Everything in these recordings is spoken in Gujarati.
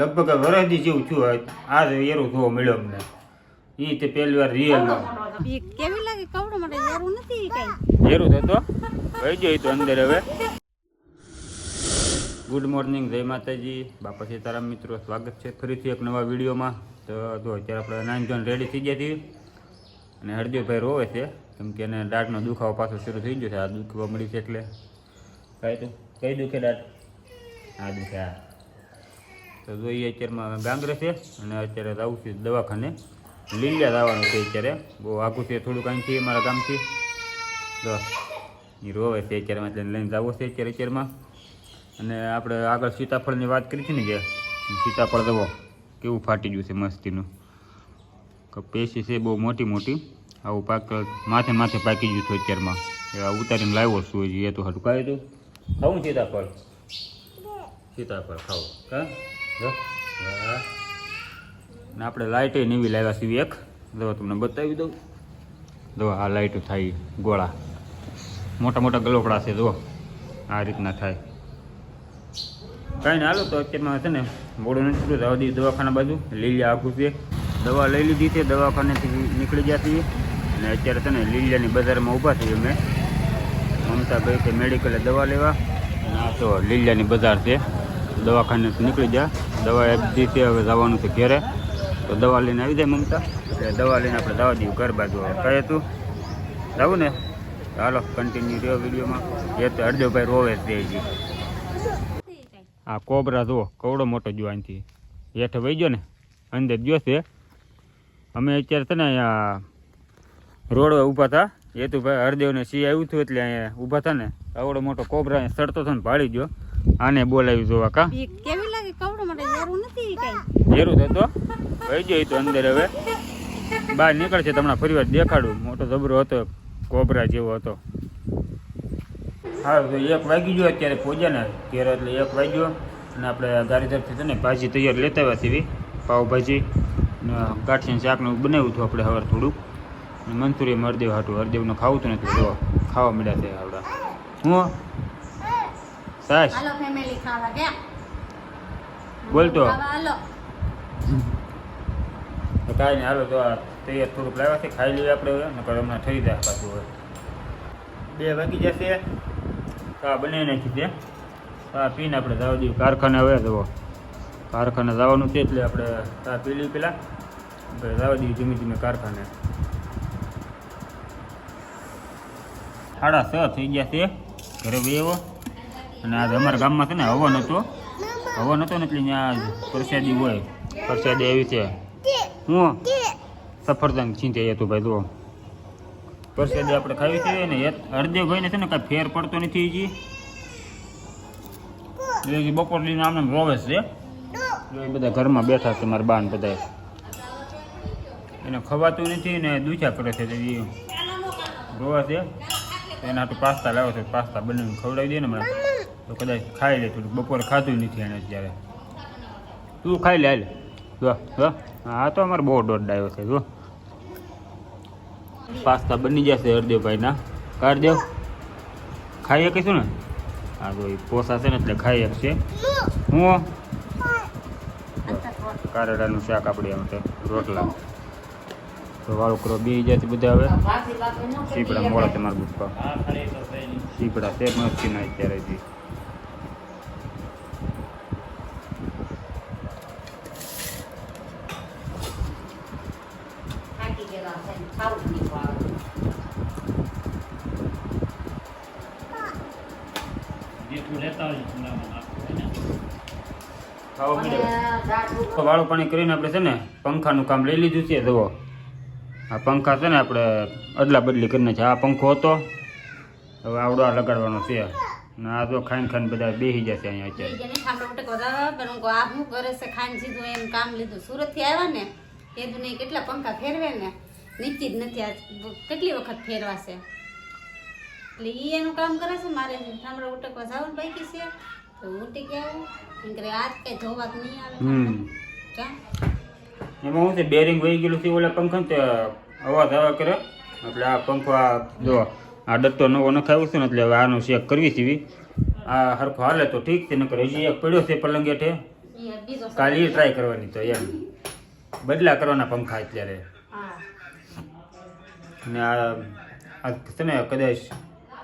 લગભગ વરસથી જેવું થયું આ એરો જોવો મળ્યો અમને. એ તે પહેલી વાર રિયલમાં ઈ કેવી લાગે? કવડો માટે જરૂર નથી કઈ? એરું થતો વહી ગયો તો અંદર હવે. ગુડ મોર્નિંગ જય માતાજી. બાપા સીતારામ મિત્રો સ્વાગત છે ફરીથી એક નવા વિડીયોમાં. તો જો અત્યારે આપણે જોન રેડી થઈ ગયા છીએ. અને હરદેવભાઈ રોવે છે. કેમ કે એને દાંતનો દુખાવો પાછો શરૂ થઈ ગયો છે. આ દુખવા મળી છે એટલે. કહી તો કહી દુખે દાંત આ દુખે આ. તો જોઈએ અત્યારમાં ગાંગરે છે અને અત્યારે આવું છે દવાખાને. લીલિયા જવાનું છે અત્યારે. બહુ આઘું છે થોડુંક અહીંથી મારા ગામથી. તો એ રોવે છે અત્યારમાં એટલે લઈને જવું છે અત્યારે અત્યારમાં. અને આપણે આગળ સીતાફળની વાત કરી હતી ને કે સીતાફળ દવો કેવું ફાટી ગયું છે મસ્તીનું. કે પેશી છે બહુ મોટી મોટી. આવું પાક માથે માથે પાકી ગયું છે અત્યારમાં. એ આ ઉતારીને લાવ્યો છું હજી એ તો હતું કાંઈ તું ખાવું સીતાફળ? સીતાફળ ખાવું હા ને આપણે લાઇટ એવી લાવ્યા સીવી એક. દવા તમને બતાવી દઉં. દવા આ લાઇટ થાય ગોળા. મોટા મોટા ગલોપડા છે, જો. આ રીતના થાય. કાંઈ ને હાલો તો અત્યારમાં છે ને મોડું નથી થયું જવા દવાખાના બાજુ લીલિયા આખું છે. દવા લઈ લીધી છે, દવાખાનેથી નીકળી જતી અને અત્યારે છે ને લીલિયાની બજારમાં ઊભા થઈએ અમે. મમતા ગઈ છે મેડિકલે દવા લેવા. અને આ તો લીલિયાની બજાર છે. દવાખાનેથી નીકળી ગયા. દવા એક દિવસે હવે જવાનું છે ઘેરે. તો દવા લઈને આવી જાય મમતા. એટલે દવા લઈને આપણે દવા દઈએ, ઘર બાજુ કહે તું જવું ને? ચાલો કન્ટિન્યુ રહ્યો વિડીયોમાં. એ તો હરદેવભાઈ રોવે જ હજી આ કોબરા જુઓ, કવડો મોટો જો અહીંથી હેઠે વહી ગયો ને? અંદર ગયો છે. અમે અત્યારે છે ને અહીંયા રોડ ઊભા હતા એ તો ભાઈ હરદેવને સિંહ આવ્યું હતું એટલે અહીંયા ઊભા હતા ને. આવડો મોટો કોબરા સડતો હતો ને ભાળી ગયો. આને બોલાવી જોવા કા? કેવી લાગે? કવડો માટે જરૂર નથી કઈ? જરૂર થતો વહી એ તો અંદર હવે. બહાર નીકળશે તમને ફરી વાર દેખાડું. મોટો જબરો હતો કોબરા જેવો હતો. હા તો એક વાગી ગયો અત્યારે પહોંચ્યા ને ઘેર એટલે એક વાગ્યો. અને આપણે ગાડીધરથી છે ને ભાજી તૈયાર લેતા આવ્યા છીએ પાવભાજી. ને ગાંઠિયાનું શાકનું બનાવ્યું હતું આપણે હવે થોડુંક. અને મંચુરિયન હરદેવ હાટું. હરદેવનું ખાવું હતું નથી તો ખાવા મળ્યા છે આવડા હું? સાસ હાલો ફેમિલી ખાવા ગયા? બોલતો. હાલો. તો કાંઈ નહીં હાલો તો આ તૈયાર થોડુંક લાવ્યા છે ખાઈ લઈએ આપણે હવે નકર હમણાં થઈ જાય પાછું હવે. બે વાગી જશે. ચા બનાવી નાખી છે. ચા પીને આપણે જવા દઈએ. કારખાને હવે જવો કારખાને જવાનું છે એટલે આપણે ચા પી લઈએ પહેલાં. આપણે જવા દઈએ ધીમે ધીમે કારખાને. સાડા છ થઈ ગયા છે. ઘરે બેવો અને આજે અમારા ગામમાં છે ને હવન હતો હવન હતો ને એટલે ત્યાં પ્રસાદી હોય. પ્રસાદી આવી છે. હું? સફરજન છીંચે હતું ભાઈ, જુઓ. પ્રસાદી આપણે ખાવી છે ને એ હરદેવભાઈને છે ને કાંઈ ફેર પડતો નથી હજી. એ હજી બપોર લઈને આમને રોવે છે. એ બધા ઘરમાં બેઠા છે મારા બાન બધા એને ખવાતું નથી ને દુખ્યા કરે છે રોવા છે. એના હાટું પાસ્તા લાવો છે, પાસ્તા બનાવીને ખવડાવી દે ને હમણાં તો કદાચ ખાઈ લે થોડું બપોરે ખાધું નથી એને અત્યારે. તું ખાઈ લે, હાલ. જો જો. હા, તો અમારે બહુ દોડ આવ્યો છે, જો. પાસ્તા બની જશે હરદેવભાઈના. કાઢદેવ ખાઈ શકીશું ને? હા, તો એ પોસાશે ને, એટલે ખાઈ શકશે હું? કારેલાનું શાક આપણે એમ છે, રોટલા. તો વાળું કરો બે જાતિ બધા હવે. સીપડા મોડા તમારા ગુસ્પા સીપડા છે મસ્તી ના અત્યારે હજી થાકી ગયેલા છે ખાવું નહીં ભાવે. ખાવા અને મળ્યો? વાળું પાણી કરીને આપણે છે ને પંખાનું કામ લઈ લીધું છે જુઓ. આ પંખા છે ને આપણે અદલા બદલી કરીને છે. આ પંખો હતો હવે આવડો આ લગાડવાનો છે. ને આ તો ખાઈને ખાઈને બધા બેસી જશે અહીંયા અત્યારે. ખાઈને સીધું એમ કામ લીધું. સુરતથી આવ્યા ને એ દુનિયા કેટલા પંખા ફેરવે ને? નીચી જ નથી આ કેટલી વખત ફેરવાશે? એટલે એ એનું કામ કરે છે મારે ઠામડા ઉટકવા જવાનું બાકી છે. તો ઉટી ઉટકી આવું. એમ કરે આજ કઈ ધોવા જ નહીં આવે. હમ. એમાં હું છે બેરિંગ વહી ગયેલું છે ઓલા પંખા તે અવાજ આવા કરે. એટલે આ પંખો આ જો આ ડટ્ટો નવો નખાવ્યો છે ને એટલે હવે આનું ચેક કરવી છે આ હરખો હાલે તો ઠીક છે નકર હજી એક પડ્યો છે પલંગ હેઠે. કાલે એ ટ્રાય કરવાની તો એમ. બદલા કરવાના પંખા અત્યારે. અને આ આ છે ને કદાચ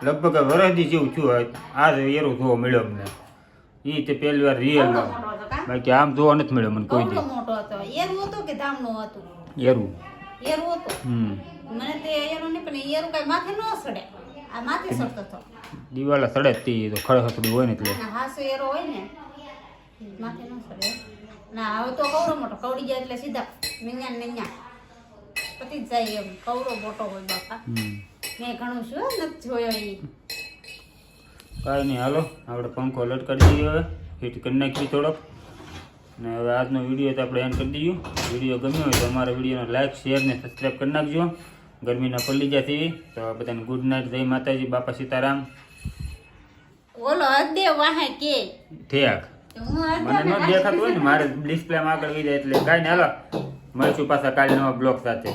લગભગ વરસથી જેવું થયું હોય આ એરો જોવા મળ્યો અમને. એ તે પહેલી વાર રિયલમાં હતો બાકી આમ જોવા નથી મળ્યો મને કોઈ મોટો હતો. એરું હતું કે ધામનું હતું? એરું. એરું હતું? હમ. મને તે એરું નહીં પણ એરું કાંઈ માથે ન સડે. આ માથે સડતો હતો. દિવાલા સડે તે તો તો ખડખડું હોય ને એટલે. હાસો એરો હોય ને માથે ન સડે. ના હવે તો કવરો મોટો કવડી જાય એટલે સીધા મિન્યા ને મિન્યા પતી જાય એમ. કવરો મોટો હોય બાપા. મેં ઘણું શું નથી જોયો એ કાંઈ નહીં હાલો આપણે પંખો લટકાવી દઈએ હવે. ફિટ કરી નાખીએ થોડોક. અને હવે આજનો વીડિયો તો આપણે એન્ડ કરી દઈએ. વીડિયો ગમ્યો હોય તો અમારા વિડીયોને લાઈક શેર ને સબસ્ક્રાઈબ કરી નાખજો. ગરમીના પલ્લી જતી તો બધાને ગુડ નાઇટ જય માતાજી બાપા સીતારામ. ઓલો અદે વાહે કે. ઠેક. મને ન દેખાતું હોય ને મારે ડિસ્પ્લેમાં આગળ વી જાય એટલે કાંઈ નહીં હાલો. મળીશું પાછા કાલે નવા બ્લોગ સાથે.